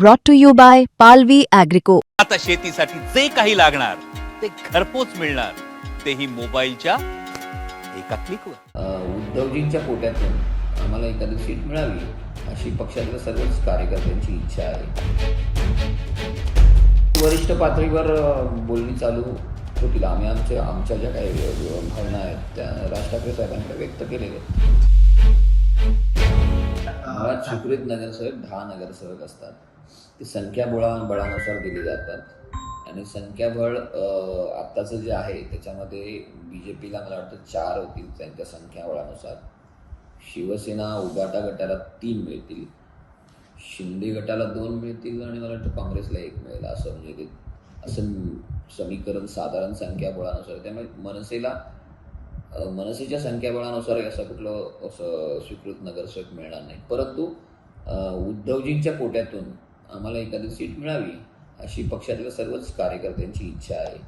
brought to you by Palvi Agrico. आता शेतीसाठी जे काही लागणार ते घरपोच मिळणार. तेही मोबाईलच्या एका क्लिकवर उद्धवजींच्या कोट्यातून आम्हाला एखादी सीट मिळावी अशी पक्षातल्या सर्वच कार्यकर्त्यांची इच्छा आहे. वरिष्ठ पातळीवर अ, बोलणी चालू होतील. आम्ही आमच्या आमच्या ज्या काही अ, भावना आहेत त्या राज ठाकरे साहेबांकडे व्यक्त केलेल्या आहेत. मुळात सुकृत नगरसेवक दहा नगरसेवक असतात. ते संख्याबळा बळानुसार दिली जातात. आणि संख्याबळ आत्ताचं जे आहे त्याच्यामध्ये बी जे पीला मला वाटतं चार होतील त्यांच्या संख्याबळानुसार. शिवसेना उगाटा गटाला तीन मिळतील. शिंदे गटाला दोन मिळतील आणि मला वाटतं काँग्रेसला एक मिळेल असं म्हणजे ते असं समीकरण साधारण संख्याबळानुसार. त्यामुळे मनसेला मनसेच्या संख्याबळानुसार असं कुठलं असं स्वीकृत नगरसेवक मिळणार नाही. परंतु उद्धवजींच्या कोट्यातून आम्हाला एखादी सीट मिळावी अशी पक्षातल्या सर्वच कार्यकर्त्यांची इच्छा आहे.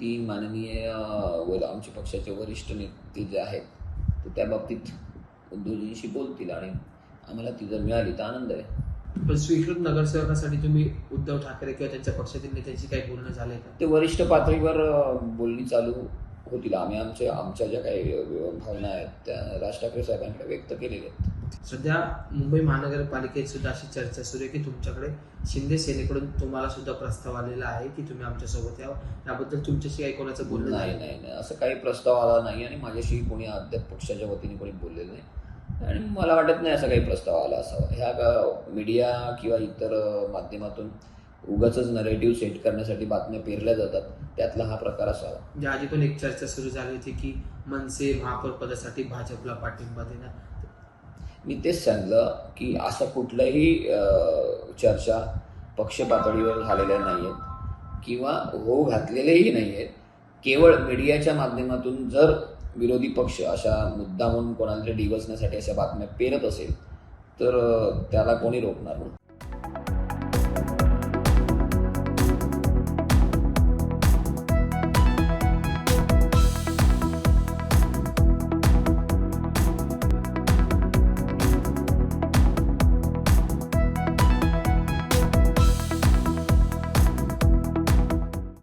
ती माननीय अ, व आमचे पक्षाचे वरिष्ठ नेते जे आहेत ते त्या बाबतीत उद्धवजींशी बोलतील आणि आम्हाला ती जर मिळाली तर आनंद आहे. पण स्वीकृत नगरसेवकासाठी तुम्ही उद्धव ठाकरे किंवा त्यांच्या पक्षातील नेत्यांशी काही बोलणं झालंय का? ते वरिष्ठ पातळीवर बोलणी चालू होतील. आम्ही आमच्या आमच्या ज्या काही भावना आहेत त्या राज ठाकरे साहेबांकडे व्यक्त केलेल्या आहेत. सध्या मुंबई महानगरपालिकेत सुद्धा अशी चर्चा सुरू आहे की तुमच्याकडे शिंदे सेनेकडून तुम्हाला सुद्धा प्रस्ताव आलेला आहे की तुम्ही आमच्यासोबत यावं? याबद्दल तुमच्याशी काही कोणाचं बोलणं नाही नाही? नाही असं काही प्रस्ताव आला नाही आणि माझ्याशी कोणी अद्याप पक्षाच्या वतीने कोणी बोललेलं नाही. आणि मला वाटत नाही असा काही प्रस्ताव आला असावा. ह्या मीडिया किंवा इतर माध्यमातून उगाच नरेटिव्ह सेट करण्यासाठी बातम्या पेरल्या जातात. त्यातला हा प्रकार असावा. म्हणजे आधी पण एक चर्चा सुरू झाली होती की मनसे महापौर पदासाठी भाजपला पाठिंबा देणार. मी तेच सांगलं की असं कुठलंही चर्चा पक्ष पातळीवर झालेल्या नाही आहेत किंवा हो घातलेलेही नाही आहेत केवळ मीडियाच्या माध्यमातून जर विरोधी पक्ष अशा मुद्दा म्हणून कोणाला तरी डिवसण्यासाठी अशा बातम्या पेरत असेल तर त्याला कोणी रोखणार नाही.